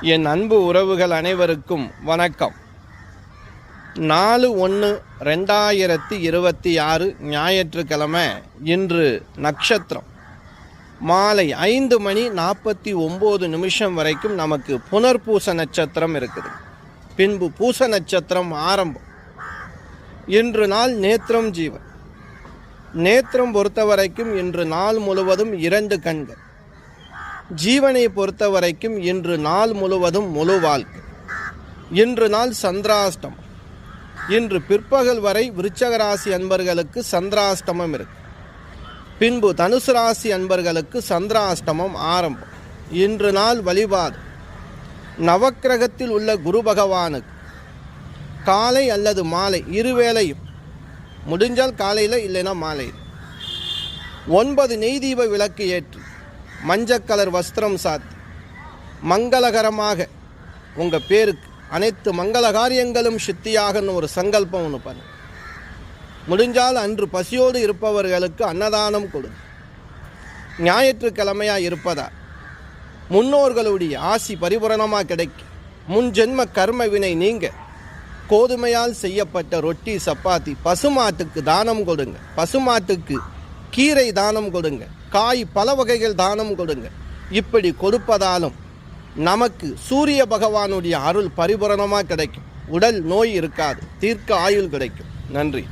என் அன்பு உறவுகள் அனைவருக்கும் வணக்கம். நாலு ஒன்று ரெண்டாயிரத்தி இருபத்தி ஆறு ஞாயிற்றுக்கிழமை இன்று நட்சத்திரம். மாலை ஐந்து மணி நாற்பத்தி ஒம்பது நிமிஷம் வரைக்கும் நமக்கு புனர்பூச நட்சத்திரம் இருக்குது. பின்பு பூச நட்சத்திரம் ஆரம்பம். இன்று நாள் நேத்திரம் ஜீவன். நேத்திரம் பொறுத்த வரைக்கும் இன்று நாள் முழுவதும் இரண்டு கண்கள். ஜீவனை பொறுத்த வரைக்கும் இன்று நாள் முழுவதும் முழு வாழ்க்கை இன்று நாள் சந்திராஷ்டமம் இன்று பிற்பகல் வரை விருச்சகராசி அன்பர்களுக்கு சந்திராஷ்டமம் இருக்கு. பின்பு தனுசு ராசி அன்பர்களுக்கு சந்திராஷ்டமம் ஆரம்பம். இன்று நாள் வழிபாடு. நவக்கிரகத்தில் உள்ள குரு பகவானுக்கு காலை அல்லது மாலை இருவேளையும். முடிஞ்சால் காலையில் இல்லைன்னா மாலை ஒன்பது நெய் தீப விளக்கு ஏற்று மஞ்சள் கலர் வஸ்திரம் சாத்தி மங்களகரமாக. உங்கள் பேருக்கு அனைத்து மங்கள காரியங்களும் சித்தியாகன்னு ஒரு சங்கல்பம் ஒன்று பண்ணு. முடிஞ்சால் அன்று பசியோடு இருப்பவர்களுக்கு அன்னதானம் கொடு. ஞாயிற்றுக்கிழமையாக இருப்பதா? முன்னோர்களுடைய ஆசி பரிபூரணமாக கிடைக்கும் முன் ஜென்ம கர்ம வினை நீங்க. கோதுமையால் செய்யப்பட்ட ரொட்டி சப்பாத்தி பசுமாட்டுக்கு தானம் கொடுங்க. பசுமாட்டுக்கு கீரை தானம் கொடுங்க. காய் பல வகைகள் தானம் கொடுங்க. இப்படி கொடுப்பதாலும் நமக்கு சூரிய பகவானுடைய அருள் பரிபூரணமாக கிடைக்கும். உடல் நோய் இருக்காது. தீர்க்க ஆயுள் கிடைக்கும். நன்றி.